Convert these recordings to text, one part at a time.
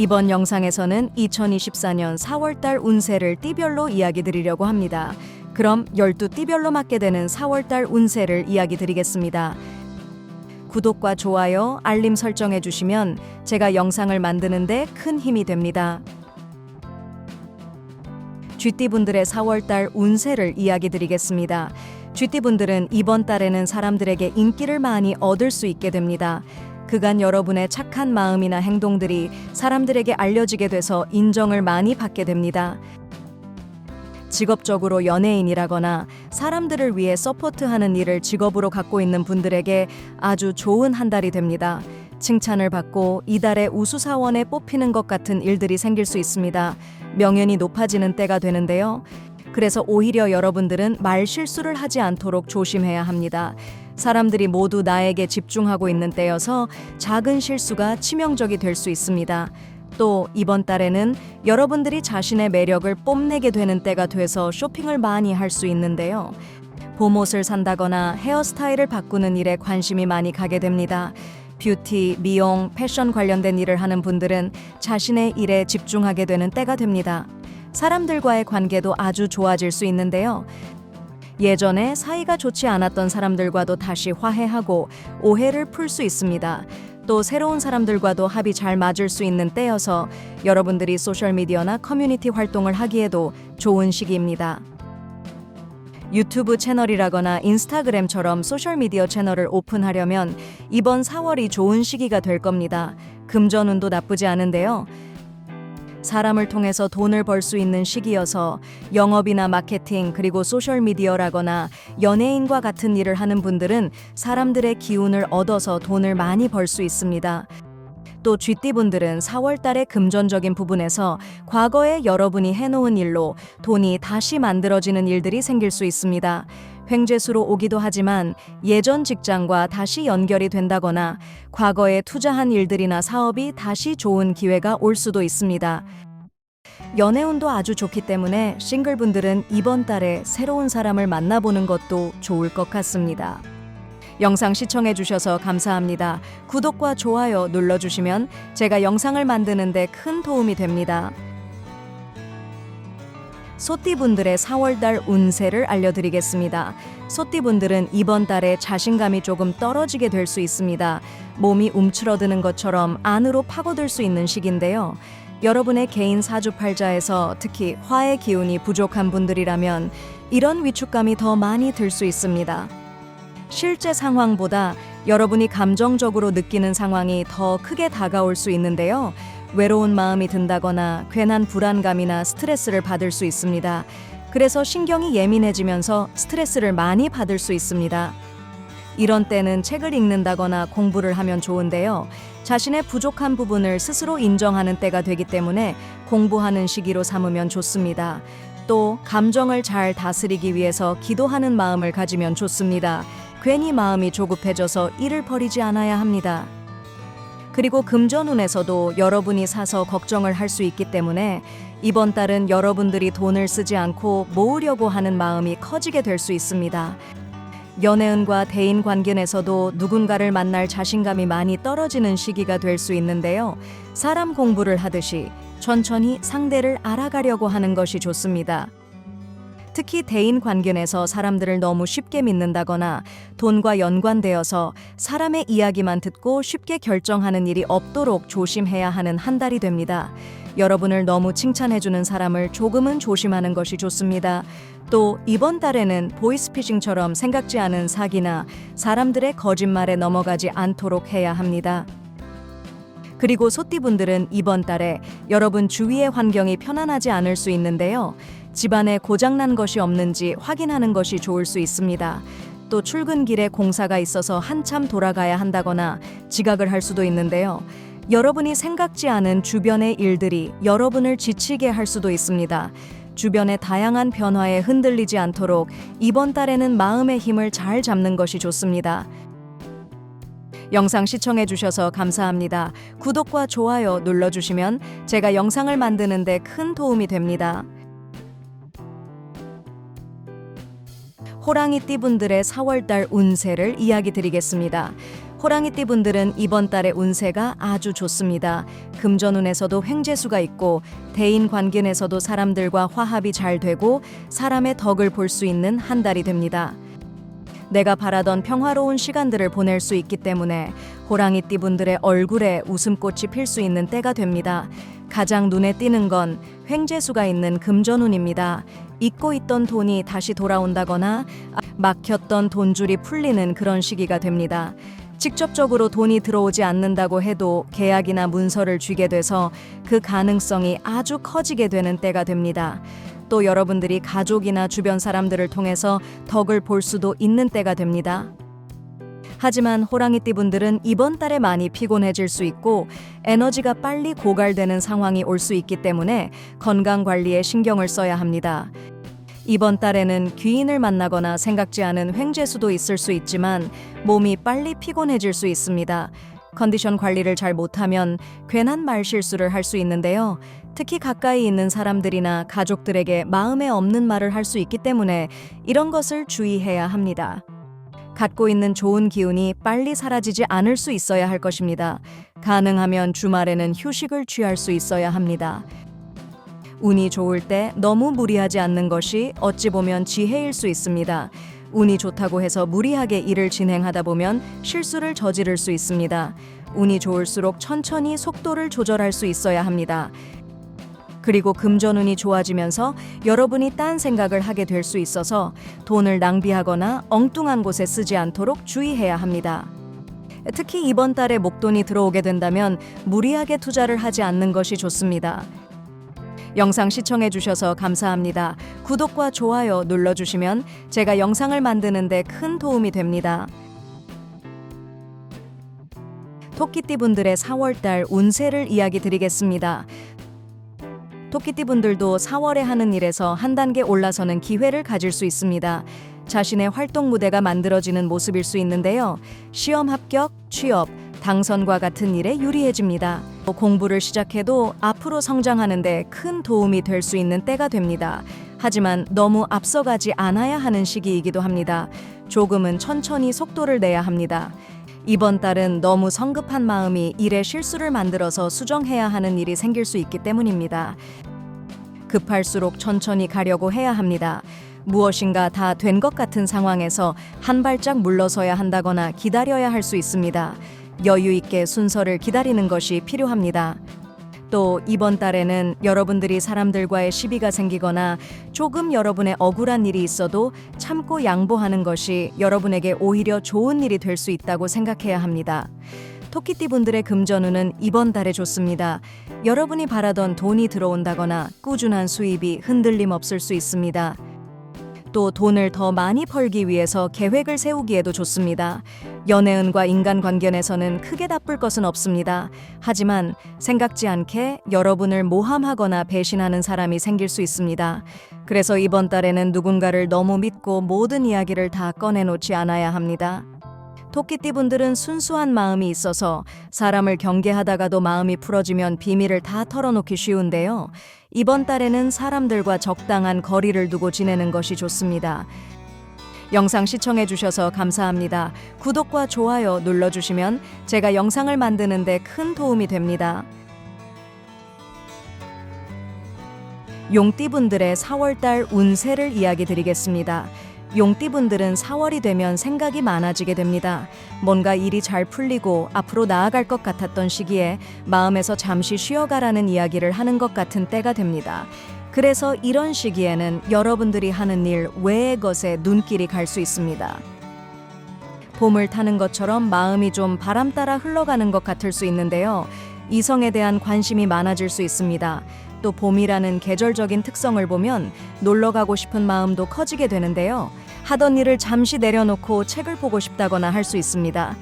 이번 영상에서는 2024년 4월달 운세를 띠별로 이야기 드리려고 합니다. 그럼 12띠별로 맞게 되는 4월달 운세를 이야기 드리겠습니다. 구독과 좋아요, 알림 설정해 주시면 제가 영상을 만드는데 큰 힘이 됩니다. 쥐띠분들의 4월달 운세를 이야기 드리겠습니다. 쥐띠분들은 이번 달에는 사람들에게 인기를 많이 얻을 수 있게 됩니다. 그간 여러분의 착한 마음이나 행동들이 사람들에게 알려지게 돼서 인정을 많이 받게 됩니다. 직업적으로 연예인이라거나 사람들을 위해 서포트하는 일을 직업으로 갖고 있는 분들에게 아주 좋은 한 달이 됩니다. 칭찬을 받고 이달의 우수사원에 뽑히는 것 같은 일들이 생길 수 있습니다. 명연이 높아지는 때가 되는데요. 그래서 오히려 여러분들은 말 실수를 하지 않도록 조심해야 합니다. 사람들이 모두 나에게 집중하고 있는 때여서 작은 실수가 치명적이 될 수 있습니다. 또 이번 달에는 여러분들이 자신의 매력을 뽐내게 되는 때가 돼서 쇼핑을 많이 할 수 있는데요. 봄옷을 산다거나 헤어스타일을 바꾸는 일에 관심이 많이 가게 됩니다. 뷰티, 미용, 패션 관련된 일을 하는 분들은 자신의 일에 집중하게 되는 때가 됩니다. 사람들과의 관계도 아주 좋아질 수 있는데요. 예전에 사이가 좋지 않았던 사람들과도 다시 화해하고 오해를 풀 수 있습니다. 또 새로운 사람들과도 합이 잘 맞을 수 있는 때여서 여러분들이 소셜미디어나 커뮤니티 활동을 하기에도 좋은 시기입니다. 유튜브 채널이라거나 인스타그램처럼 소셜미디어 채널을 오픈하려면 이번 4월이 좋은 시기가 될 겁니다. 금전운도 나쁘지 않은데요. 사람을 통해서 돈을 벌 수 있는 시기여서 영업이나 마케팅 그리고 소셜미디어라거나 연예인과 같은 일을 하는 분들은 사람들의 기운을 얻어서 돈을 많이 벌 수 있습니다. 또 쥐띠분들은 4월 달의 금전적인 부분에서 과거에 여러분이 해놓은 일로 돈이 다시 만들어지는 일들이 생길 수 있습니다. 횡재수로 오기도 하지만 예전 직장과 다시 연결이 된다거나 과거에 투자한 일들이나 사업이 다시 좋은 기회가 올 수도 있습니다. 연애운도 아주 좋기 때문에 싱글분들은 이번 달에 새로운 사람을 만나보는 것도 좋을 것 같습니다. 영상 시청해 주셔서 감사합니다. 구독과 좋아요 눌러주시면 제가 영상을 만드는데 큰 도움이 됩니다. 소띠분들의 4월달 운세를 알려드리겠습니다. 소띠분들은 이번 달에 자신감이 조금 떨어지게 될 수 있습니다. 몸이 움츠러드는 것처럼 안으로 파고들 수 있는 시기인데요. 여러분의 개인 사주팔자에서 특히 화의 기운이 부족한 분들이라면 이런 위축감이 더 많이 들 수 있습니다. 실제 상황보다 여러분이 감정적으로 느끼는 상황이 더 크게 다가올 수 있는데요. 외로운 마음이 든다거나 괜한 불안감이나 스트레스를 받을 수 있습니다. 그래서 신경이 예민해지면서 스트레스를 많이 받을 수 있습니다. 이런 때는 책을 읽는다거나 공부를 하면 좋은데요. 자신의 부족한 부분을 스스로 인정하는 때가 되기 때문에 공부하는 시기로 삼으면 좋습니다. 또 감정을 잘 다스리기 위해서 기도하는 마음을 가지면 좋습니다. 괜히 마음이 조급해져서 일을 벌이지 않아야 합니다. 그리고 금전운에서도 여러분이 사서 걱정을 할 수 있기 때문에 이번 달은 여러분들이 돈을 쓰지 않고 모으려고 하는 마음이 커지게 될 수 있습니다. 연애운과 대인 관계에서도 누군가를 만날 자신감이 많이 떨어지는 시기가 될 수 있는데요. 사람 공부를 하듯이 천천히 상대를 알아가려고 하는 것이 좋습니다. 특히 대인 관계에서 사람들을 너무 쉽게 믿는다거나 돈과 연관되어서 사람의 이야기만 듣고 쉽게 결정하는 일이 없도록 조심해야 하는 한 달이 됩니다. 여러분을 너무 칭찬해주는 사람을 조금은 조심하는 것이 좋습니다. 또 이번 달에는 보이스피싱처럼 생각지 않은 사기나 사람들의 거짓말에 넘어가지 않도록 해야 합니다. 그리고 소띠분들은 이번 달에 여러분 주위의 환경이 편안하지 않을 수 있는데요. 집안에 고장난 것이 없는지 확인하는 것이 좋을 수 있습니다. 또 출근길에 공사가 있어서 한참 돌아가야 한다거나 지각을 할 수도 있는데요. 여러분이 생각지 않은 주변의 일들이 여러분을 지치게 할 수도 있습니다. 주변의 다양한 변화에 흔들리지 않도록 이번 달에는 마음의 힘을 잘 잡는 것이 좋습니다. 영상 시청해 주셔서 감사합니다. 구독과 좋아요 눌러 주시면 제가 영상을 만드는데 큰 도움이 됩니다. 호랑이 띠 분들의 4월달 운세를 이야기 드리겠습니다. 호랑이띠 분들은 이번 달의 운세가 아주 좋습니다. 금전운에서도 횡재수가 있고 대인 관계에서도 사람들과 화합이 잘 되고 사람의 덕을 볼 수 있는 한 달이 됩니다. 내가 바라던 평화로운 시간들을 보낼 수 있기 때문에 호랑이띠 분들의 얼굴에 웃음꽃이 필 수 있는 때가 됩니다. 가장 눈에 띄는 건 횡재수가 있는 금전운입니다. 잊고 있던 돈이 다시 돌아온다거나 막혔던 돈줄이 풀리는 그런 시기가 됩니다. 직접적으로 돈이 들어오지 않는다고 해도 계약이나 문서를 쥐게 돼서 그 가능성이 아주 커지게 되는 때가 됩니다. 또 여러분들이 가족이나 주변 사람들을 통해서 덕을 볼 수도 있는 때가 됩니다. 하지만 호랑이띠 분들은 이번 달에 많이 피곤해질 수 있고 에너지가 빨리 고갈되는 상황이 올 수 있기 때문에 건강 관리에 신경을 써야 합니다. 이번 달에는 귀인을 만나거나 생각지 않은 횡재수도 있을 수 있지만 몸이 빨리 피곤해질 수 있습니다. 컨디션 관리를 잘 못하면 괜한 말 실수를 할 수 있는데요. 특히 가까이 있는 사람들이나 가족들에게 마음에 없는 말을 할 수 있기 때문에 이런 것을 주의해야 합니다. 갖고 있는 좋은 기운이 빨리 사라지지 않을 수 있어야 할 것입니다. 가능하면 주말에는 휴식을 취할 수 있어야 합니다. 운이 좋을 때 너무 무리하지 않는 것이 어찌 보면 지혜일 수 있습니다. 운이 좋다고 해서 무리하게 일을 진행하다 보면 실수를 저지를 수 있습니다. 운이 좋을수록 천천히 속도를 조절할 수 있어야 합니다. 그리고 금전운이 좋아지면서 여러분이 딴 생각을 하게 될 수 있어서 돈을 낭비하거나 엉뚱한 곳에 쓰지 않도록 주의해야 합니다. 특히 이번 달에 목돈이 들어오게 된다면 무리하게 투자를 하지 않는 것이 좋습니다. 영상 시청해 주셔서 감사합니다. 구독과 좋아요 눌러 주시면 제가 영상을 만드는 데 큰 도움이 됩니다. 토끼띠 분들의 4월달 운세를 이야기 드리겠습니다. 토끼띠 분들도 4월에 하는 일에서 한 단계 올라서는 기회를 가질 수 있습니다. 자신의 활동 무대가 만들어지는 모습일 수 있는데요. 시험 합격, 취업, 당선과 같은 일에 유리해집니다. 공부를 시작해도 앞으로 성장하는데 큰 도움이 될 수 있는 때가 됩니다. 하지만 너무 앞서가지 않아야 하는 시기이기도 합니다. 조금은 천천히 속도를 내야 합니다. 이번 달은 너무 성급한 마음이 일에 실수를 만들어서 수정해야 하는 일이 생길 수 있기 때문입니다. 급할수록 천천히 가려고 해야 합니다. 무엇인가 다 된 것 같은 상황에서 한 발짝 물러서야 한다거나 기다려야 할 수 있습니다. 여유 있게 순서를 기다리는 것이 필요합니다. 또 이번 달에는 여러분들이 사람들과의 시비가 생기거나 조금 여러분의 억울한 일이 있어도 참고 양보하는 것이 여러분에게 오히려 좋은 일이 될 수 있다고 생각해야 합니다. 토끼띠 분들의 금전운은 이번 달에 좋습니다. 여러분이 바라던 돈이 들어온다거나 꾸준한 수입이 흔들림 없을 수 있습니다. 또 돈을 더 많이 벌기 위해서 계획을 세우기에도 좋습니다. 연애운과 인간관계에서는 크게 나쁠 것은 없습니다. 하지만 생각지 않게 여러분을 모함하거나 배신하는 사람이 생길 수 있습니다. 그래서 이번 달에는 누군가를 너무 믿고 모든 이야기를 다 꺼내놓지 않아야 합니다. 토끼띠 분들은 순수한 마음이 있어서 사람을 경계하다가도 마음이 풀어지면 비밀을 다 털어놓기 쉬운데요. 이번 달에는 사람들과 적당한 거리를 두고 지내는 것이 좋습니다. 영상 시청해 주셔서 감사합니다. 구독과 좋아요 눌러 주시면 제가 영상을 만드는 데 큰 도움이 됩니다. 용띠분들의 4월달 운세를 이야기 드리겠습니다. 용띠분들은 4월이 되면 생각이 많아지게 됩니다. 뭔가 일이 잘 풀리고 앞으로 나아갈 것 같았던 시기에 마음에서 잠시 쉬어가라는 이야기를 하는 것 같은 때가 됩니다. 그래서 이런 시기에는 여러분들이 하는 일 외의 것에 눈길이 갈 수 있습니다. 봄을 타는 것처럼 마음이 좀 바람 따라 흘러가는 것 같을 수 있는데요. 이성에 대한 관심이 많아질 수 있습니다. 또 봄이라는 계절적인 특성을 보면 놀러 가고 싶은 마음도 커지게 되는데요. 하던 일을 잠시 내려놓고 책을 보고 싶다거나 할 수 있습니다.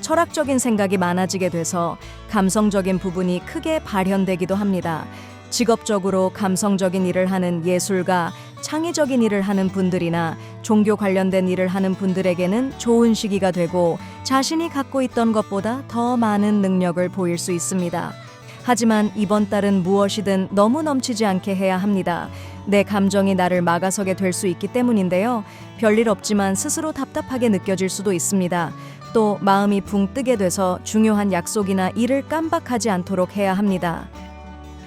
철학적인 생각이 많아지게 돼서 감성적인 부분이 크게 발현되기도 합니다. 직업적으로 감성적인 일을 하는 예술가, 창의적인 일을 하는 분들이나 종교 관련된 일을 하는 분들에게는 좋은 시기가 되고 자신이 갖고 있던 것보다 더 많은 능력을 보일 수 있습니다. 하지만 이번 달은 무엇이든 너무 넘치지 않게 해야 합니다. 내 감정이 나를 막아서게 될 수 있기 때문인데요. 별일 없지만 스스로 답답하게 느껴질 수도 있습니다. 또 마음이 붕 뜨게 돼서 중요한 약속이나 일을 깜박하지 않도록 해야 합니다.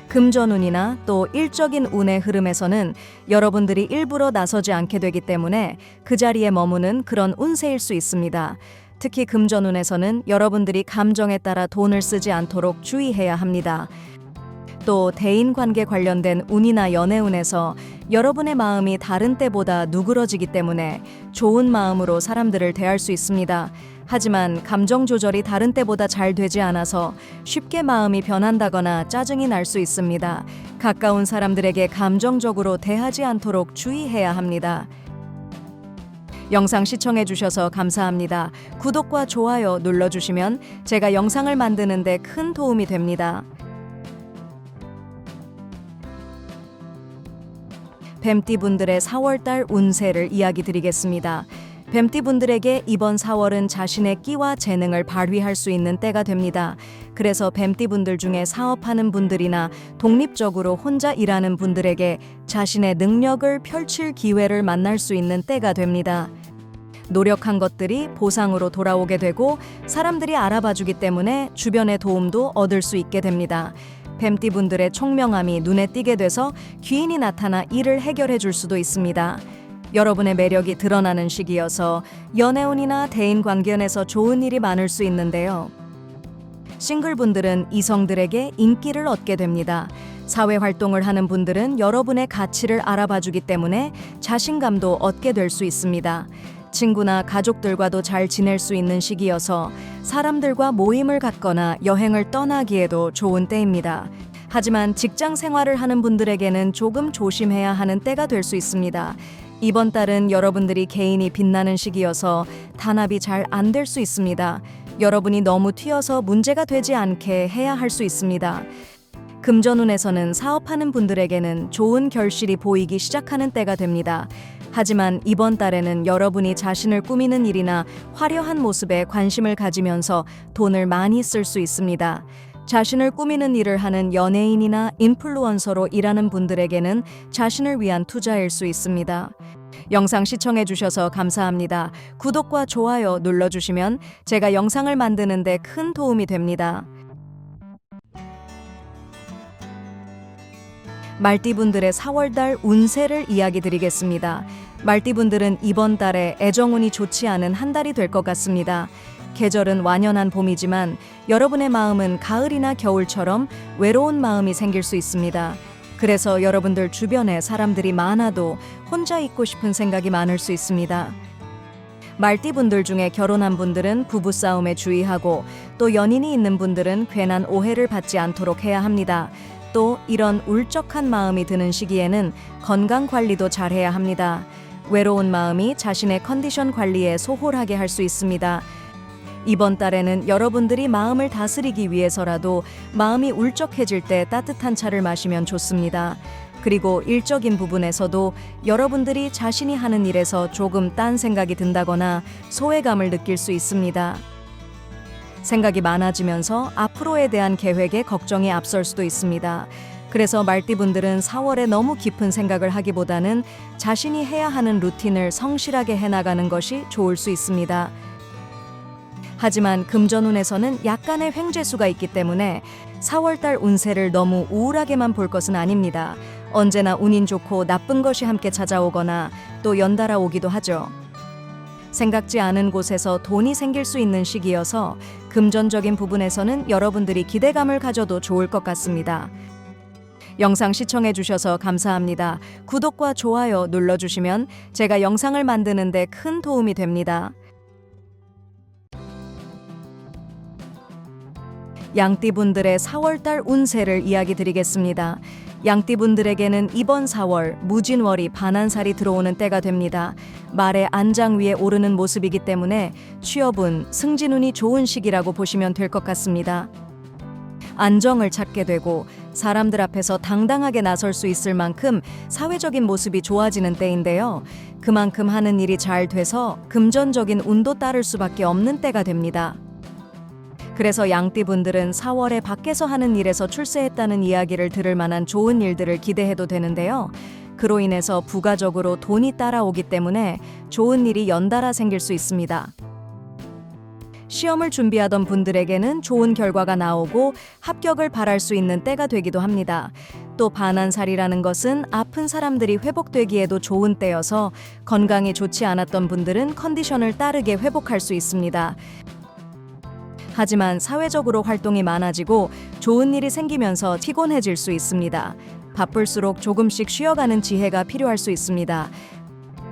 금전운이나 또 일적인 운의 흐름에서는 여러분들이 일부러 나서지 않게 되기 때문에 그 자리에 머무는 그런 운세일 수 있습니다. 특히 금전운에서는 여러분들이 감정에 따라 돈을 쓰지 않도록 주의해야 합니다. 또 대인 관계 관련된 운이나 연애운에서 여러분의 마음이 다른 때보다 누그러지기 때문에 좋은 마음으로 사람들을 대할 수 있습니다. 하지만 감정 조절이 다른 때보다 잘 되지 않아서 쉽게 마음이 변한다거나 짜증이 날 수 있습니다. 가까운 사람들에게 감정적으로 대하지 않도록 주의해야 합니다. 영상 시청해 주셔서 감사합니다. 구독과 좋아요 눌러 주시면 제가 영상을 만드는데 큰 도움이 됩니다. 뱀띠분들의 4월달 운세를 이야기 드리겠습니다. 뱀띠분들에게 이번 4월은 자신의 끼와 재능을 발휘할 수 있는 때가 됩니다. 그래서 뱀띠분들 중에 사업하는 분들이나 독립적으로 혼자 일하는 분들에게 자신의 능력을 펼칠 기회를 만날 수 있는 때가 됩니다. 노력한 것들이 보상으로 돌아오게 되고 사람들이 알아봐 주기 때문에 주변의 도움도 얻을 수 있게 됩니다. 뱀띠 분들의 총명함이 눈에 띄게 돼서 귀인이 나타나 일을 해결해 줄 수도 있습니다. 여러분의 매력이 드러나는 시기여서 연애운이나 대인 관계운에서 좋은 일이 많을 수 있는데요. 싱글분들은 이성들에게 인기를 얻게 됩니다. 사회 활동을 하는 분들은 여러분의 가치를 알아봐 주기 때문에 자신감도 얻게 될 수 있습니다. 친구나 가족들과도 잘 지낼 수 있는 시기여서 사람들과 모임을 갖거나 여행을 떠나기에도 좋은 때입니다. 하지만 직장 생활을 하는 분들에게는 조금 조심해야 하는 때가 될 수 있습니다. 이번 달은 여러분들이 개인이 빛나는 시기여서 단합이 잘 안 될 수 있습니다. 여러분이 너무 튀어서 문제가 되지 않게 해야 할 수 있습니다. 금전운에서는 사업하는 분들에게는 좋은 결실이 보이기 시작하는 때가 됩니다. 하지만 이번 달에는 여러분이 자신을 꾸미는 일이나 화려한 모습에 관심을 가지면서 돈을 많이 쓸 수 있습니다. 자신을 꾸미는 일을 하는 연예인이나 인플루언서로 일하는 분들에게는 자신을 위한 투자일 수 있습니다. 영상 시청해 주셔서 감사합니다. 구독과 좋아요 눌러 주시면 제가 영상을 만드는데 큰 도움이 됩니다. 말띠분들의 4월달 운세를 이야기 드리겠습니다. 말띠분들은 이번 달에 애정운이 좋지 않은 한 달이 될 것 같습니다. 계절은 완연한 봄이지만 여러분의 마음은 가을이나 겨울처럼 외로운 마음이 생길 수 있습니다. 그래서 여러분들 주변에 사람들이 많아도 혼자 있고 싶은 생각이 많을 수 있습니다. 말띠분들 중에 결혼한 분들은 부부싸움에 주의하고 또 연인이 있는 분들은 괜한 오해를 받지 않도록 해야 합니다. 또 이런 울적한 마음이 드는 시기에는 건강 관리도 잘해야 합니다. 외로운 마음이 자신의 컨디션 관리에 소홀하게 할 수 있습니다. 이번 달에는 여러분들이 마음을 다스리기 위해서라도 마음이 울적해질 때 따뜻한 차를 마시면 좋습니다. 그리고 일적인 부분에서도 여러분들이 자신이 하는 일에서 조금 딴 생각이 든다거나 소외감을 느낄 수 있습니다. 생각이 많아지면서 앞으로에 대한 계획에 걱정이 앞설 수도 있습니다. 그래서 말띠분들은 4월에 너무 깊은 생각을 하기보다는 자신이 해야 하는 루틴을 성실하게 해나가는 것이 좋을 수 있습니다. 하지만 금전운에서는 약간의 횡재수가 있기 때문에 4월달 운세를 너무 우울하게만 볼 것은 아닙니다. 언제나 운인 좋고 나쁜 것이 함께 찾아오거나 또 연달아 오기도 하죠. 생각지 않은 곳에서 돈이 생길 수 있는 시기여서 금전적인 부분에서는 여러분들이 기대감을 가져도 좋을 것 같습니다. 영상 시청해 주셔서 감사합니다. 구독과 좋아요 눌러 주시면 제가 영상을 만드는 데 큰 도움이 됩니다. 양띠분들의 4월달 운세를 이야기 드리겠습니다. 양띠분들에게는 이번 4월 무진월이 반한살이 들어오는 때가 됩니다. 말의 안장 위에 오르는 모습이기 때문에 취업운, 승진운이 좋은 시기라고 보시면 될 것 같습니다. 안정을 찾게 되고 사람들 앞에서 당당하게 나설 수 있을 만큼 사회적인 모습이 좋아지는 때인데요. 그만큼 하는 일이 잘 돼서 금전적인 운도 따를 수밖에 없는 때가 됩니다. 그래서 양띠분들은 4월에 밖에서 하는 일에서 출세했다는 이야기를 들을 만한 좋은 일들을 기대해도 되는데요. 그로 인해서 부가적으로 돈이 따라오기 때문에 좋은 일이 연달아 생길 수 있습니다. 시험을 준비하던 분들에게는 좋은 결과가 나오고 합격을 바랄 수 있는 때가 되기도 합니다. 또 반환살이라는 것은 아픈 사람들이 회복되기에도 좋은 때여서 건강이 좋지 않았던 분들은 컨디션을 따르게 회복할 수 있습니다. 하지만 사회적으로 활동이 많아지고 좋은 일이 생기면서 피곤해질 수 있습니다. 바쁠수록 조금씩 쉬어가는 지혜가 필요할 수 있습니다.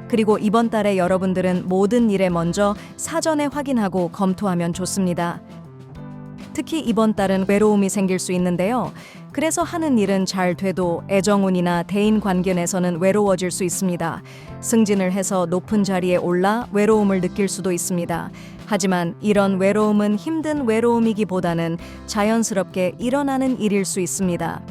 그리고 이번 달에 여러분들은 모든 일에 먼저 사전에 확인하고 검토하면 좋습니다. 특히 이번 달은 외로움이 생길 수 있는데요. 그래서 하는 일은 잘 돼도 애정운이나 대인 관계 에서는 외로워질 수 있습니다. 승진을 해서 높은 자리에 올라 외로움을 느낄 수도 있습니다. 하지만 이런 외로움은 힘든 외로움이기보다는 자연스럽게 일어나는 일일 수 있습니다.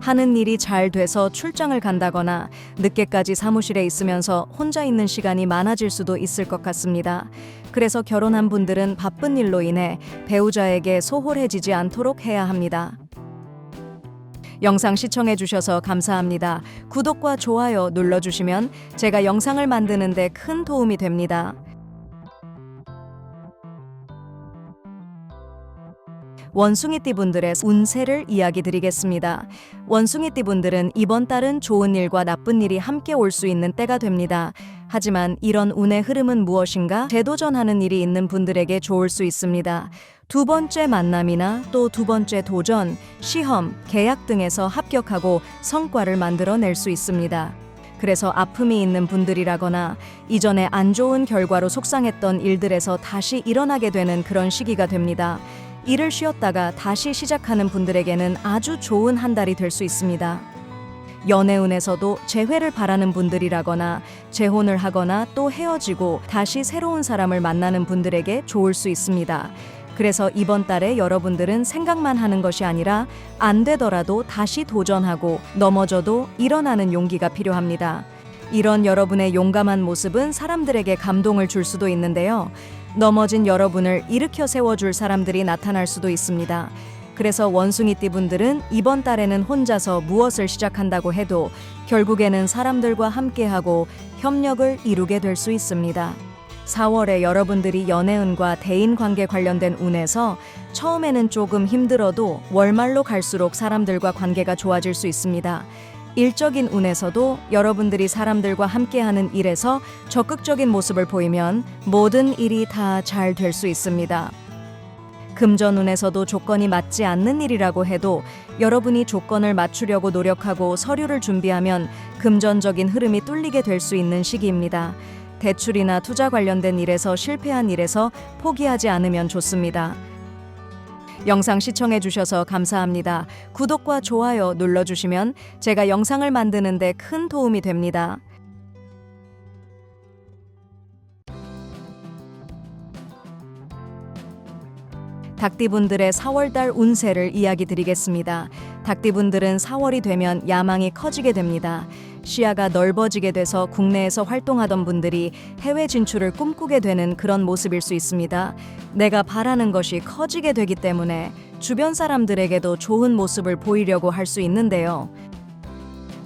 하는 일이 잘 돼서 출장을 간다거나 늦게까지 사무실에 있으면서 혼자 있는 시간이 많아질 수도 있을 것 같습니다. 그래서 결혼한 분들은 바쁜 일로 인해 배우자에게 소홀해지지 않도록 해야 합니다. 영상 시청해 주셔서 감사합니다. 구독과 좋아요 눌러 주시면 제가 영상을 만드는데 큰 도움이 됩니다. 원숭이띠 분들의 운세를 이야기 드리겠습니다. 원숭이띠 분들은 이번 달은 좋은 일과 나쁜 일이 함께 올 수 있는 때가 됩니다. 하지만 이런 운의 흐름은 무엇인가 재도전하는 일이 있는 분들에게 좋을 수 있습니다. 두 번째 만남이나 또 두 번째 도전, 시험, 계약 등에서 합격하고 성과를 만들어낼 수 있습니다. 그래서 아픔이 있는 분들이라거나 이전에 안 좋은 결과로 속상했던 일들에서 다시 일어나게 되는 그런 시기가 됩니다. 일을 쉬었다가 다시 시작하는 분들에게는 아주 좋은 한 달이 될 수 있습니다. 연애운에서도 재회를 바라는 분들이라거나 재혼을 하거나 또 헤어지고 다시 새로운 사람을 만나는 분들에게 좋을 수 있습니다. 그래서 이번 달에 여러분들은 생각만 하는 것이 아니라 안 되더라도 다시 도전하고 넘어져도 일어나는 용기가 필요합니다. 이런 여러분의 용감한 모습은 사람들에게 감동을 줄 수도 있는데요. 넘어진 여러분을 일으켜 세워줄 사람들이 나타날 수도 있습니다. 그래서 원숭이띠 분들은 이번 달에는 혼자서 무엇을 시작한다고 해도 결국에는 사람들과 함께하고 협력을 이루게 될 수 있습니다. 4월에 여러분들이 연애운과 대인 관계 관련된 운에서 처음에는 조금 힘들어도 월말로 갈수록 사람들과 관계가 좋아질 수 있습니다. 일적인 운에서도 여러분들이 사람들과 함께하는 일에서 적극적인 모습을 보이면 모든 일이 다 잘 될 수 있습니다. 금전운에서도 조건이 맞지 않는 일이라고 해도 여러분이 조건을 맞추려고 노력하고 서류를 준비하면 금전적인 흐름이 뚫리게 될 수 있는 시기입니다. 대출이나 투자 관련된 일에서 실패한 일에서 포기하지 않으면 좋습니다. 영상 시청해 주셔서 감사합니다. 구독과 좋아요 눌러 주시면 제가 영상을 만드는 데 큰 도움이 됩니다. 닭띠분들의 4월달 운세를 이야기 드리겠습니다. 닭띠분들은 4월이 되면 야망이 커지게 됩니다. 시야가 넓어지게 돼서 국내에서 활동하던 분들이 해외 진출을 꿈꾸게 되는 그런 모습일 수 있습니다. 내가 바라는 것이 커지게 되기 때문에 주변 사람들에게도 좋은 모습을 보이려고 할 수 있는데요.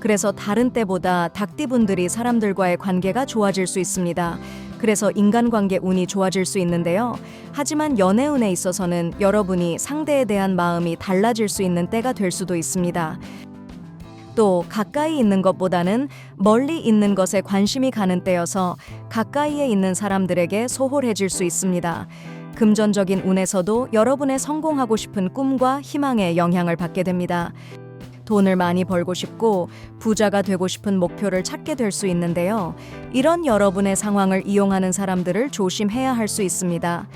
그래서 다른 때보다 닭띠분들이 사람들과의 관계가 좋아질 수 있습니다. 그래서 인간관계 운이 좋아질 수 있는데요. 하지만 연애운에 있어서는 여러분이 상대에 대한 마음이 달라질 수 있는 때가 될 수도 있습니다. 또 가까이 있는 것보다는 멀리 있는 것에 관심이 가는 때여서 가까이에 있는 사람들에게 소홀해질 수 있습니다. 금전적인 운에서도 여러분의 성공하고 싶은 꿈과 희망에 영향을 받게 됩니다. 돈을 많이 벌고 싶고 부자가 되고 싶은 목표를 찾게 될 수 있는데요. 이런 여러분의 상황을 이용하는 사람들을 조심해야 할 수 있습니다.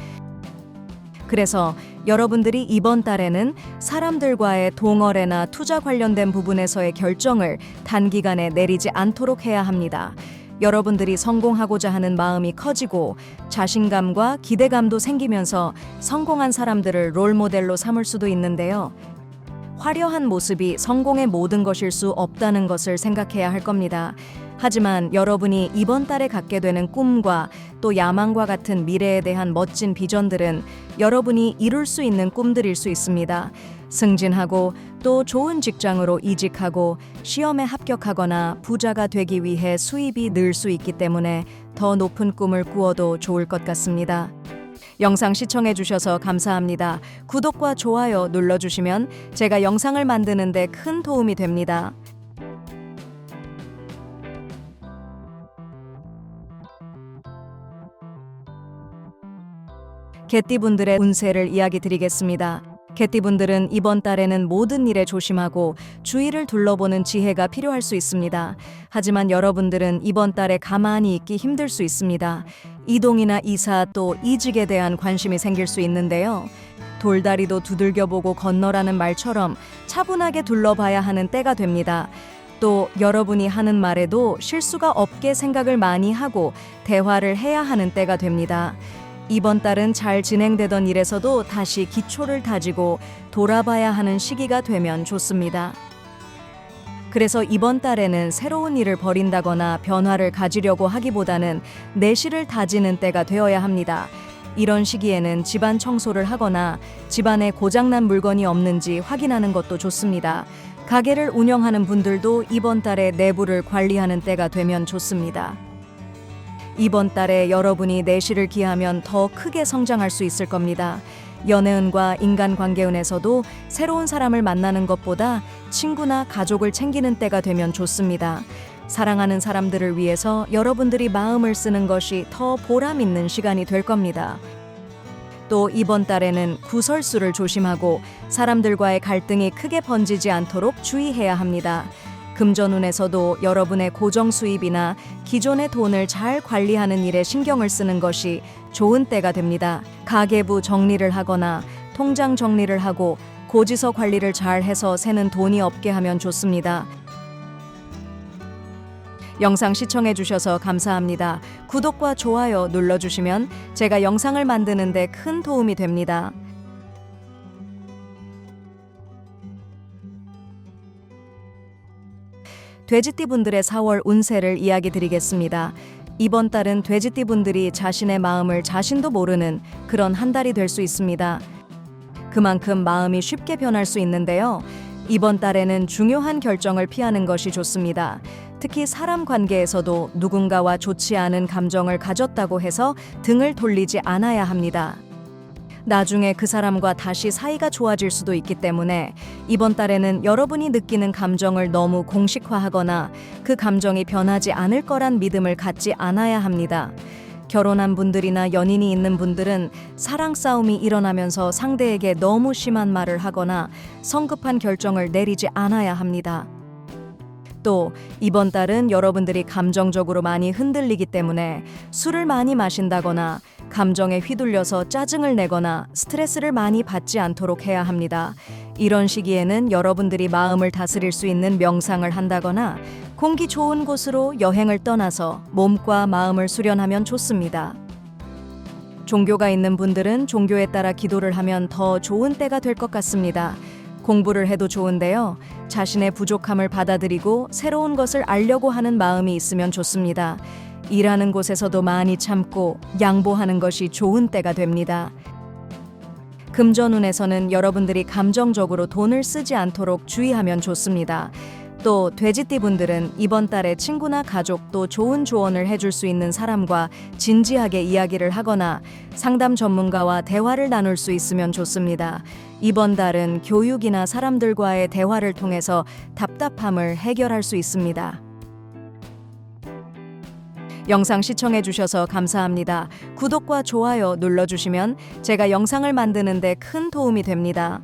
그래서 여러분들이 이번 달에는 사람들과의 동거래나 투자 관련된 부분에서의 결정을 단기간에 내리지 않도록 해야 합니다. 여러분들이 성공하고자 하는 마음이 커지고 자신감과 기대감도 생기면서 성공한 사람들을 롤모델로 삼을 수도 있는데요. 화려한 모습이 성공의 모든 것일 수 없다는 것을 생각해야 할 겁니다. 하지만 여러분이 이번 달에 갖게 되는 꿈과 또 야망과 같은 미래에 대한 멋진 비전들은 여러분이 이룰 수 있는 꿈들일 수 있습니다. 승진하고 또 좋은 직장으로 이직하고 시험에 합격하거나 부자가 되기 위해 수입이 늘 수 있기 때문에 더 높은 꿈을 꾸어도 좋을 것 같습니다. 영상 시청해 주셔서 감사합니다. 구독과 좋아요 눌러 주시면 제가 영상을 만드는 데 큰 도움이 됩니다. 개띠분들의 운세를 이야기 드리겠습니다. 개띠분들은 이번 달에는 모든 일에 조심하고 주위를 둘러보는 지혜가 필요할 수 있습니다. 하지만 여러분들은 이번 달에 가만히 있기 힘들 수 있습니다. 이동이나 이사 또 이직에 대한 관심이 생길 수 있는데요. 돌다리도 두들겨보고 건너라는 말처럼 차분하게 둘러봐야 하는 때가 됩니다. 또 여러분이 하는 말에도 실수가 없게 생각을 많이 하고 대화를 해야 하는 때가 됩니다. 이번 달은 잘 진행되던 일에서도 다시 기초를 다지고 돌아봐야 하는 시기가 되면 좋습니다. 그래서 이번 달에는 새로운 일을 벌인다거나 변화를 가지려고 하기보다는 내실을 다지는 때가 되어야 합니다. 이런 시기에는 집안 청소를 하거나 집안에 고장난 물건이 없는지 확인하는 것도 좋습니다. 가게를 운영하는 분들도 이번 달에 내부를 관리하는 때가 되면 좋습니다. 이번 달에 여러분이 내실을 기하면 더 크게 성장할 수 있을 겁니다. 연애운과 인간관계운에서도 새로운 사람을 만나는 것보다 친구나 가족을 챙기는 때가 되면 좋습니다. 사랑하는 사람들을 위해서 여러분들이 마음을 쓰는 것이 더 보람 있는 시간이 될 겁니다. 또 이번 달에는 구설수를 조심하고 사람들과의 갈등이 크게 번지지 않도록 주의해야 합니다. 금전운에서도 여러분의 고정 수입이나 기존의 돈을 잘 관리하는 일에 신경을 쓰는 것이 좋은 때가 됩니다. 가계부 정리를 하거나 통장 정리를 하고 고지서 관리를 잘 해서 새는 돈이 없게 하면 좋습니다. 영상 시청해 주셔서 감사합니다. 구독과 좋아요 눌러 주시면 제가 영상을 만드는데 큰 도움이 됩니다. 돼지띠 분들의 4월 운세를 이야기 드리겠습니다. 이번 달은 돼지띠 분들이 자신의 마음을 자신도 모르는 그런 한 달이 될 수 있습니다. 그만큼 마음이 쉽게 변할 수 있는데요. 이번 달에는 중요한 결정을 피하는 것이 좋습니다. 특히 사람 관계에서도 누군가와 좋지 않은 감정을 가졌다고 해서 등을 돌리지 않아야 합니다. 나중에 그 사람과 다시 사이가 좋아질 수도 있기 때문에 이번 달에는 여러분이 느끼는 감정을 너무 공식화하거나 그 감정이 변하지 않을 거란 믿음을 갖지 않아야 합니다. 결혼한 분들이나 연인이 있는 분들은 사랑 싸움이 일어나면서 상대에게 너무 심한 말을 하거나 성급한 결정을 내리지 않아야 합니다. 또 이번 달은 여러분들이 감정적으로 많이 흔들리기 때문에 술을 많이 마신다거나 감정에 휘둘려서 짜증을 내거나 스트레스를 많이 받지 않도록 해야 합니다. 이런 시기에는 여러분들이 마음을 다스릴 수 있는 명상을 한다거나 공기 좋은 곳으로 여행을 떠나서 몸과 마음을 수련하면 좋습니다. 종교가 있는 분들은 종교에 따라 기도를 하면 더 좋은 때가 될 것 같습니다. 공부를 해도 좋은데요. 자신의 부족함을 받아들이고 새로운 것을 알려고 하는 마음이 있으면 좋습니다. 일하는 곳에서도 많이 참고 양보하는 것이 좋은 때가 됩니다. 금전운에서는 여러분들이 감정적으로 돈을 쓰지 않도록 주의하면 좋습니다. 또 돼지띠 분들은 이번 달에 친구나 가족 또 좋은 조언을 해줄 수 있는 사람과 진지하게 이야기를 하거나 상담 전문가와 대화를 나눌 수 있으면 좋습니다. 이번 달은 교육이나 사람들과의 대화를 통해서 답답함을 해결할 수 있습니다. 영상 시청해 주셔서 감사합니다. 구독과 좋아요 눌러 주시면 제가 영상을 만드는데 큰 도움이 됩니다.